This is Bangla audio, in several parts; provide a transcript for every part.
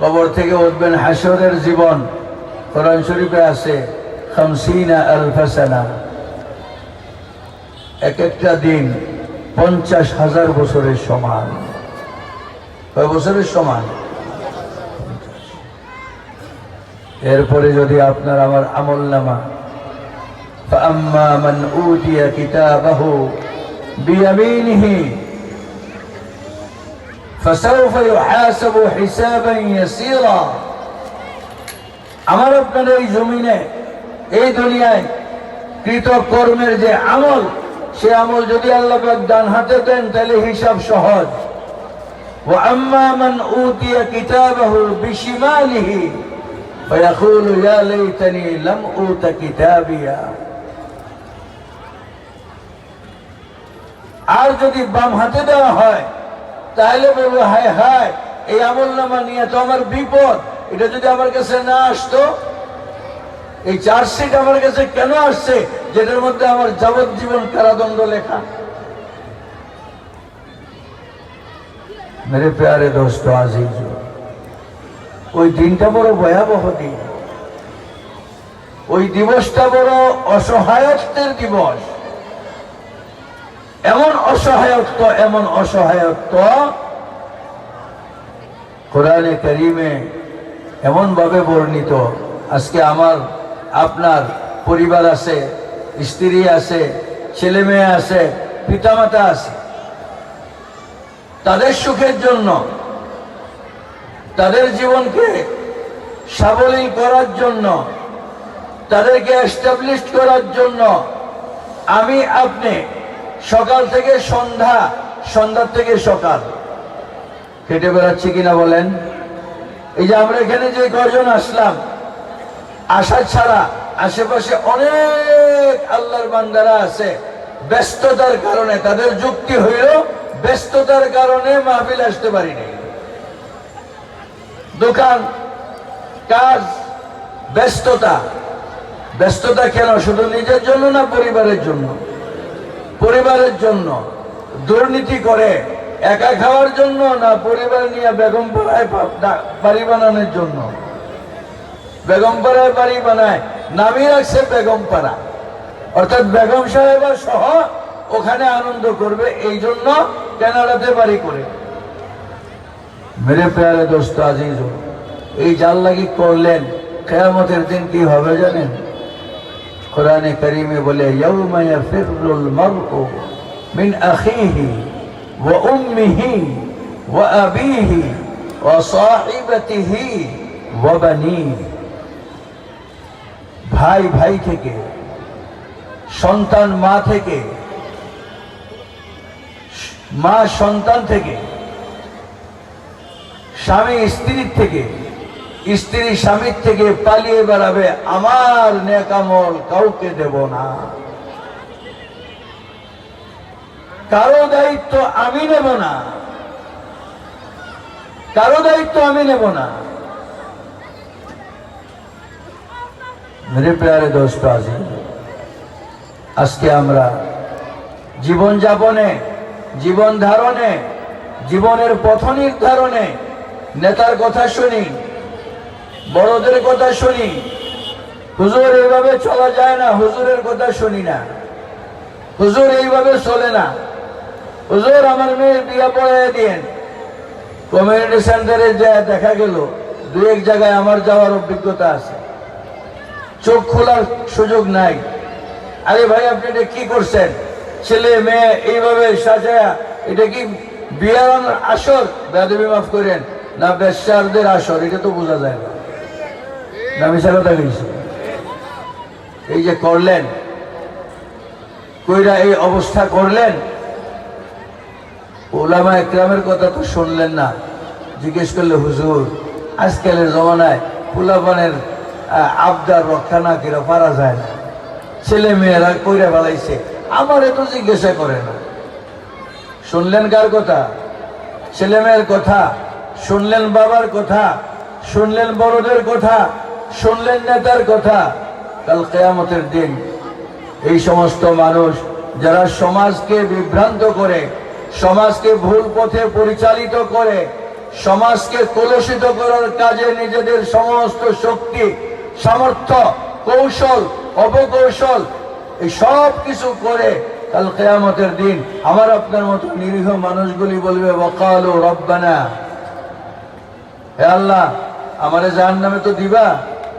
কবর থেকে উঠবেন হাসরের জীবন কোরআন শরীফে আছে খামসিনা আলফাসানা এক একটা দিন পঞ্চাশ হাজার বছরের সমান কয় বছরের সমান এরপরে যদি আপনার আমার আমল নামা فأما من أوتي كتابه بيمينه فسوف يحاسب حسابا يسيرا আমার আপনার এই জমিনে এই দুনিয়ায় কৃত কর্মের যে আমল সে আমল যদি আল্লাহ পাক ডান হাতে দেন তাহলে হিসাব সহজ وأما من أوتي كتابه بشماله فيقول يا ليتني لم أوت كتابيا আর যদি বাম হাতে দেওয়া হয় তাহলে বলব, হায় হায়, এই আমল নামা নিয়ে তো আমার বিপদ। এটা যদি আমার কাছে না আসতো, এই চার্জশিট আমার কাছে কেন আসছে, যেটার মধ্যে আমার যাবজ্জীবন কারাদণ্ড লেখা? মেরে প্যারে দোস্ত আজিজ ওই দিনটা বড় ভয়াবহ দিন। ওই দিবসটা বড় অসহায়ত্বের দিবস। এমন অসহায়ত্ব এমন অসহায়ত্ব, কোরআনে করিমে এমন ভাবে বর্ণিত, আজকে আমার, আপনার পরিবার আছে, স্ত্রী আছে, ছেলে মেয়ে আছে, পিতামাতা আছে, তাদের সুখের জন্য, তাদের জীবনকে সাবলীল করার জন্য, তাদেরকে এস্টাবলিশ করার জন্য, আমি আপনি সকাল থেকে সন্ধ্যা, সন্ধ্যার থেকে সকাল। কেটে বেড়াচ্ছি কিনা বলেন? এই যে আমরা এখানে যে কজন আসলাম আসা ছাড়া আশেপাশে অনেক আল্লাহর বান্দারা আছে। ব্যস্ততার কারণে, তাদের যুক্তি হইল ব্যস্ততার কারণে মাহফিল আসতে পারিনি। দোকান, কাজ, ব্যস্ততা। ব্যস্ততা কেন? শুধু নিজের জন্য না পরিবারের জন্য? পরিবারের জন্য দুর্নীতি করে, একা খাওয়ার জন্য না পরিবার নিয়ে বেগম বাড়ি বানানোর জন্য? বেগম পাড়ায় বাড়ি বানায় নামই রাখছে বেগম পাড়া। অর্থাৎ বেগম সাহেবা সহ ওখানে আনন্দ করবে, এই জন্য কেনাডাতে বাড়ি করে। মেরে প্যারে দোস্ত আজিজ এই জাল লাগি করলেন, কেয়ামতের দিন কি হবে জানেন? কোরআনে করিমে বলে ভাই ভাই থেকে, সন্তান মা থেকে, মা সন্তান থেকে, স্বামী স্ত্রীর থেকে স্ত্রী স্বামীর থেকে পালিয়ে বেড়াবে, আমার নেকামল কাউকে দেব না। কারও দায়িত্ব আমি নেব না। কারও দায়িত্ব আমি নেব না। মেরে দোস্ত আজি, আজকে আমরা জীবন যাপনে, জীবন ধারণে, জীবনের পথ নির্ধারণে নেতার কথা শুনি। বড়দের কথা শুনি। হুজুর এইভাবে চলা যায় না, হুজুরের কথা শুনি না। হুজুর এইভাবে চলে না। হুজুর আমার মেয়ের বিয়ে পড়াই দিন কমিউনিটি সেন্টারে যা দেখা গেল দু এক জায়গায় আমার যাওয়ার অভিজ্ঞতা আছে। চোখ খোলার সুযোগ নাই। আরে ভাই, আপনি এটা কি করছেন? ছেলে, মেয়ে, এইভাবে সাজায়া এটা কি বিয়ার আসর? বেদবি মাফ করেন। না, বেশ্যারদের আসর, এটা তো বোঝা যায় না। এই যে করলেন, কইরা এই অবস্থা করলেন, ওলামা একরামের কথা তো শুনলেন না। জিজ্ঞেস করলে, হুজুর, আজকালের জমানায় পোলাপানের আবদার রক্ষা না করে পারা যায় না। ছেলে মেয়েরা কইরা ফেলাইছে, আমার এত জিজ্ঞাসা করে না। শুনলেন কার কথা? ছেলে মেয়ের কথা, শুনলেন বাবার কথা, শুনলেন বড়দের কথা শুনলেন নেতার কথা? কাল কেয়ামতের দিন এই সমস্ত মানুষ যারা সমাজকে বিভ্রান্ত করে, সমাজকে ভুল পথে পরিচালিত করে, সমাজকে কলুষিত করার কাজে নিজেদের সমস্ত শক্তি, সামর্থ্য, কৌশল, অপকৌশল, এই সব কিছু করে কাল কেয়ামতের দিন আমার আপনার মতো নিরীহ মানুষগুলি বলবে বকাল ও রব্বানা। হে আল্লাহ, আমারে জাহান নামে তো দিবা?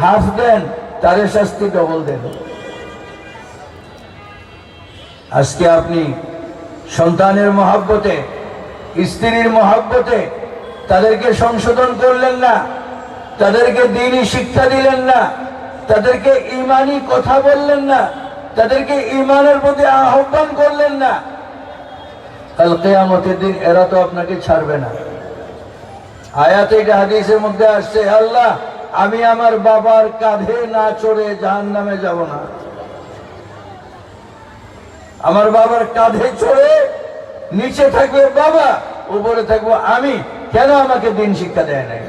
হাফ দেন তারে শাস্তি ডবল দেন। আজকে আপনি সন্তানের মহাব্বতে, স্ত্রীর মহাব্বতে তাদেরকে সংশোধন করলেন না, তাদেরকে দিনই শিক্ষা দিলেন না, তাদেরকে ইমানি কথা বললেন না, তাদেরকে ইমানের প্রতি আহ্বান করলেন না। কাল কেয়ামতের দিন এরা তো আপনাকে ছাড়বে না। আয়াতে এটা হাদিসের মধ্যে আসছে, আল্লাহ আমি আমার বাবার কাঁধে না চড়ে জাহান নামে যাব না। আমার বাবার কাঁধে চড়ে নিচে থাকবে বাবা, উপরে থাকব আমি। কেন আমাকে দিন শিক্ষা দেয় নাই?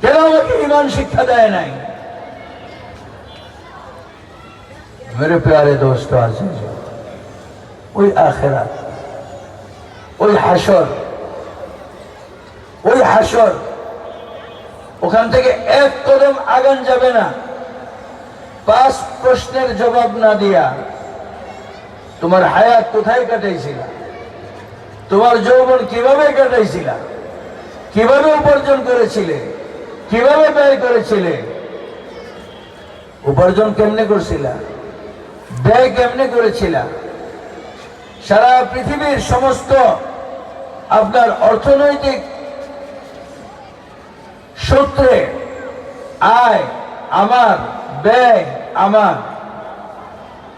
কেন আমাকে ইমান শিক্ষা দেয় নাই? মেরে প্যারে দোস্ত আছে ওই আখেরা ওই হাসর ওই হাসর ওখান থেকে এক কদম আগান যাবে না। পাঁচ প্রশ্নের জবাব না দিয়া তোমার হায়াত কোথায় কাটাইছিল? তোমার যৌবন কীভাবে কাটাইছিল? কীভাবে উপার্জন করেছিলে? কীভাবে ব্যয় করেছিলে? উপার্জন কেমনে করছিলা? ব্যয় কেমনে করেছিলা? সারা পৃথিবীর সমস্ত আপনার অর্থনৈতিক সূত্রে, আয়, আমার, ব্যয়, আমার।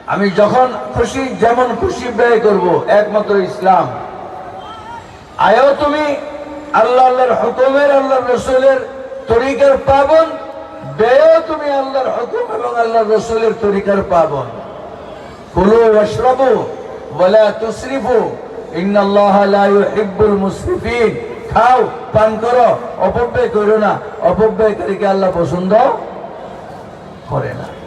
আমি যখন খুশি, যেমন খুশি ব্যয় করব, একমাত্র ইসলাম। আয়ও তুমি আল্লাহ আল্লাহর হুকুমের আল্লাহ রসুলের তরিকার পাবন, ব্যয়ও তুমি আল্লাহর হুকুম এবং আল্লাহ রসুলের তরিকার পাবন। কুলু ওয়াশরাবু ওয়ালা তুসরিফু ইন্নাল্লাহ লা ইউহিব্বুল মুসরিফিন খাও পান করো অপব্যয় করো না। অপব্যয়কারীকে আল্লাহ পছন্দ? করে না।